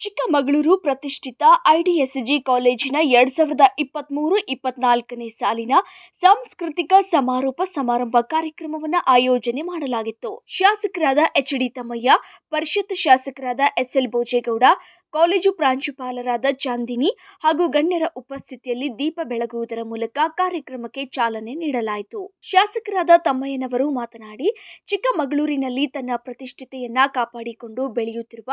ಚಿಕ್ಕಮಗಳೂರು ಪ್ರತಿಷ್ಠಿತ ಐಡಿಎಸ್ಜಿ ಕಾಲೇಜಿನ ಎರಡ್ ಸಾವಿರದ ಇಪ್ಪತ್ತ್ಮೂರು ಇಪ್ಪತ್ನಾಲ್ಕನೇ ಸಾಲಿನ ಸಾಂಸ್ಕೃತಿಕ ಸಮಾರೋಪ ಸಮಾರಂಭ ಕಾರ್ಯಕ್ರಮವನ್ನು ಆಯೋಜನೆ ಮಾಡಲಾಗಿತ್ತು. ಶಾಸಕರಾದ ಎಚ್ ಡಿ ತಮ್ಮಯ್ಯ, ಪರಿಷತ್ ಶಾಸಕರಾದ ಎಸ್ಎಲ್ ಭೋಜೇಗೌಡ ಕಾಲೇಜು ಪ್ರಾಂಶುಪಾಲರಾದ ಚಾಂದಿನಿ ಹಾಗೂ ಗಣ್ಯರ ಉಪಸ್ಥಿತಿಯಲ್ಲಿ ದೀಪ ಬೆಳಗುವುದರ ಮೂಲಕ ಕಾರ್ಯಕ್ರಮಕ್ಕೆ ಚಾಲನೆ ನೀಡಲಾಯಿತು. ಶಾಸಕರಾದ ತಮ್ಮಯ್ಯನವರು ಮಾತನಾಡಿ, ಚಿಕ್ಕಮಗಳೂರಿನಲ್ಲಿ ತನ್ನ ಪ್ರತಿಷ್ಠಿತೆಯನ್ನ ಕಾಪಾಡಿಕೊಂಡು ಬೆಳೆಯುತ್ತಿರುವ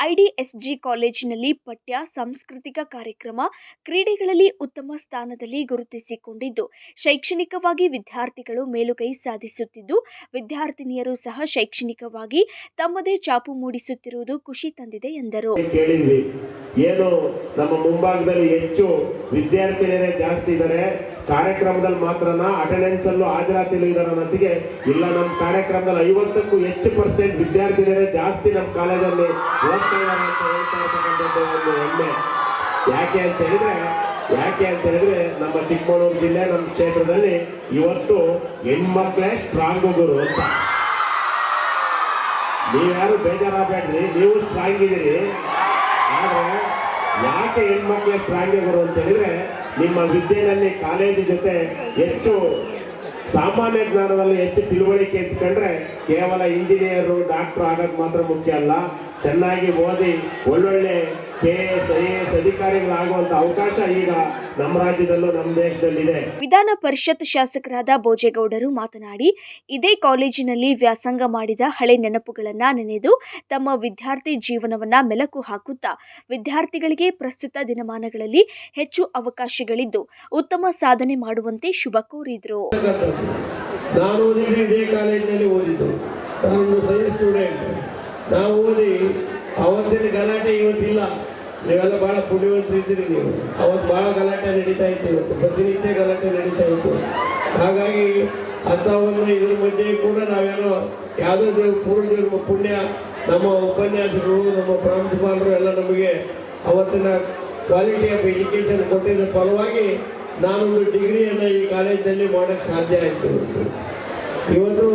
ಐಡಿಎಸ್ಜಿ ಕಾಲೇಜಿನಲ್ಲಿ ಪಠ್ಯ, ಸಾಂಸ್ಕೃತಿಕ ಕಾರ್ಯಕ್ರಮ ಕ್ರೀಡೆಗಳಲ್ಲಿ ಉತ್ತಮ ಸ್ಥಾನದಲ್ಲಿ ಗುರುತಿಸಿಕೊಂಡಿದ್ದು, ಶೈಕ್ಷಣಿಕವಾಗಿ ವಿದ್ಯಾರ್ಥಿಗಳು ಮೇಲುಗೈ ಸಾಧಿಸುತ್ತಿದ್ದು, ವಿದ್ಯಾರ್ಥಿನಿಯರು ಸಹ ಶೈಕ್ಷಣಿಕವಾಗಿ ತಮ್ಮದೇ ಚಾಪು ಮೂಡಿಸುತ್ತಿರುವುದು ಖುಷಿ ತಂದಿದೆ ಎಂದರು. ಕೇಳಿದ್ವಿ. ಏನು, ನಮ್ಮ ಮುಂಭಾಗದಲ್ಲಿ ಹೆಚ್ಚು ವಿದ್ಯಾರ್ಥಿನಿಯರೇ ಜಾಸ್ತಿ ಇದ್ದಾರೆ ಕಾರ್ಯಕ್ರಮದಲ್ಲಿ ಮಾತ್ರನ ಅಟೆಂಡೆನ್ಸ್ ಅಲ್ಲೂ ಅನ್ನೋದಿಗೆ ಇಲ್ಲ, ನಮ್ಮ ಕಾರ್ಯಕ್ರಮದಲ್ಲಿ ಐವತ್ತಕ್ಕೂ ಹೆಚ್ಚು ಪರ್ಸೆಂಟ್ ವಿದ್ಯಾರ್ಥಿನಿಯರೇ ಜಾಸ್ತಿ ನಮ್ಮ ಕಾಲೇಜಲ್ಲಿ ಇದ್ದಾರೆ ಹೆಮ್ಮೆ. ಯಾಕೆ ಅಂತ ಹೇಳಿದ್ರೆ, ಯಾಕೆ ಅಂತ ಹೇಳಿದ್ರೆ, ನಮ್ಮ ಚಿಕ್ಕಮಗಳೂರು ಜಿಲ್ಲೆ, ನಮ್ಮ ಕ್ಷೇತ್ರದಲ್ಲಿ ಇವತ್ತು ಹೆಣ್ಮಕ್ಳೇ ಸ್ಟ್ರಾಂಗ್ ಗುರು ಅಂತ. ನೀವ್ಯಾರು ಬೇಜಾರಾಗ್ಬೇಡ್ರಿ, ನೀವು ಸ್ಟ್ರಾಂಗ್ ಇದೀರಿ ಆದ್ರೆ ಯಾಕೆ ಹೆಣ್ಮಕ್ಳ ಸ್ಟ್ರಾಂಗ್ ಗುರು ಅಂತ ಹೇಳಿದ್ರೆ ನಿಮ್ಮ ವಿದ್ಯೆಯಲ್ಲಿ ಕಾಲೇಜು ಜೊತೆ ಹೆಚ್ಚು ಸಾಮಾನ್ಯ ಜ್ಞಾನದಲ್ಲಿ ಹೆಚ್ಚು ತಿಳುವಳಿಕೆ ಇಟ್ಕೊಂಡ್ರೆ ಕೇವಲ ಇಂಜಿನಿಯರು, ಡಾಕ್ಟರ್ ಆಗೋದು ಮಾತ್ರ ಮುಖ್ಯ ಅಲ್ಲ. ಚೆನ್ನಾಗಿ ಓದಿ ಒಳ್ಳೊಳ್ಳೆ ಕೆ ಎಸ್ ಐ ಎಸ್ ಅಧಿಕಾರಿಗಳಾಗುವಂತ ಅವಕಾಶ ಈಗ ನಮ್ಮ ರಾಜ್ಯದಲ್ಲೂ ನಮ್ಮ ದೇಶದಲ್ಲಿದೆ. ವಿಧಾನ ಪರಿಷತ್ ಶಾಸಕರಾದ ಭೋಜೇಗೌಡರು ಮಾತನಾಡಿ ಇದೇ ಕಾಲೇಜಿನಲ್ಲಿ ವ್ಯಾಸಂಗ ಮಾಡಿದ ಹಳೆ ನೆನಪುಗಳನ್ನ ನೆನೆದು ತಮ್ಮ ವಿದ್ಯಾರ್ಥಿ ಜೀವನವನ್ನ ಮೆಲುಕು ಹಾಕುತ್ತಾ ವಿದ್ಯಾರ್ಥಿಗಳಿಗೆ ಪ್ರಸ್ತುತ ದಿನಮಾನಗಳಲ್ಲಿ ಹೆಚ್ಚು ಅವಕಾಶಗಳಿದ್ದು ಉತ್ತಮ ಸಾಧನೆ ಮಾಡುವಂತೆ ಶುಭ ಕೋರಿದ್ರು. ನಾನು ಇದೇ ಕಾಲೇಜಿನಲ್ಲಿ ಓದಿದ್ದು ನಾನು ಸೈನ್ಸ್ ಸ್ಟೂಡೆಂಟ್ ನಾವು ಓದಿ, ಅವತ್ತಿನ ಗಲಾಟೆ ಇವತ್ತಿಲ್ಲ. ನೀವೆಲ್ಲ ಭಾಳ ಪುಣ್ಯವಂತರಿದ್ದೀರಿ ನೀವು. ಅವತ್ತು ಭಾಳ ಗಲಾಟೆ ನಡೀತಾ ಇತ್ತು ಇವತ್ತು. ಪ್ರತಿನಿತ್ಯ ಗಲಾಟೆ ನಡೀತಾ ಇತ್ತು. ಹಾಗಾಗಿ ಒಂದು ಇದ್ರ ಮಧ್ಯೆ ಕೂಡ ನಾವೇನೋ ಯಾವುದೋ ದೇವ್ರ ಪೂರ್ಣ ದೇವ್ರ ಪುಣ್ಯ, ನಮ್ಮ ಉಪನ್ಯಾಸಕರು, ನಮ್ಮ ಪ್ರಾಂಶುಪಾಲರು ಎಲ್ಲ ನಮಗೆ ಅವತ್ತಿನ ಕ್ವಾಲಿಟಿ ಆಫ್ ಎಜುಕೇಷನ್ ಕೊಟ್ಟಿದ್ದ ಫಲವಾಗಿ ನಾನೊಂದು ಡಿಗ್ರಿಯನ್ನು ಈ ಕಾಲೇಜಿನಲ್ಲಿ ಮಾಡೋಕ್ಕೆ ಸಾಧ್ಯ ಆಯಿತು. ಇವತ್ತು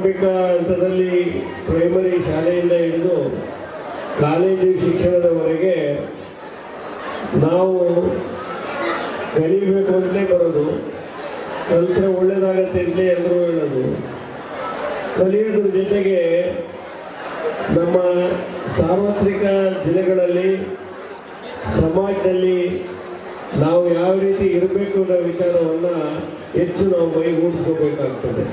ಪ್ರಾರಂಭಿಕ ಹಂತದಲ್ಲಿ ಪ್ರೈಮರಿ ಶಾಲೆಯಿಂದ ಹಿಡಿದು ಕಾಲೇಜು ಶಿಕ್ಷಣದವರೆಗೆ ನಾವು ಕಲಿಬೇಕು ಅಂತಲೇ ಬರೋದು. ಕಲಿತ್ರೆ ಒಳ್ಳೇದಾಗತ್ತೆ ಅಂತಲೇ ಎಲ್ಲರೂ ಹೇಳೋದು. ಕಲಿಯೋದ್ರ ಜೊತೆಗೆ ನಮ್ಮ ಸಾರ್ವತ್ರಿಕ ದಿನಗಳಲ್ಲಿ ಸಮಾಜದಲ್ಲಿ ನಾವು ಯಾವ ರೀತಿ ಇರಬೇಕು ಅನ್ನೋ ವಿಚಾರವನ್ನು ಹೆಚ್ಚು ನಾವು ಮೈಗೂಡಿಸ್ಕೋಬೇಕಾಗ್ತದೆ.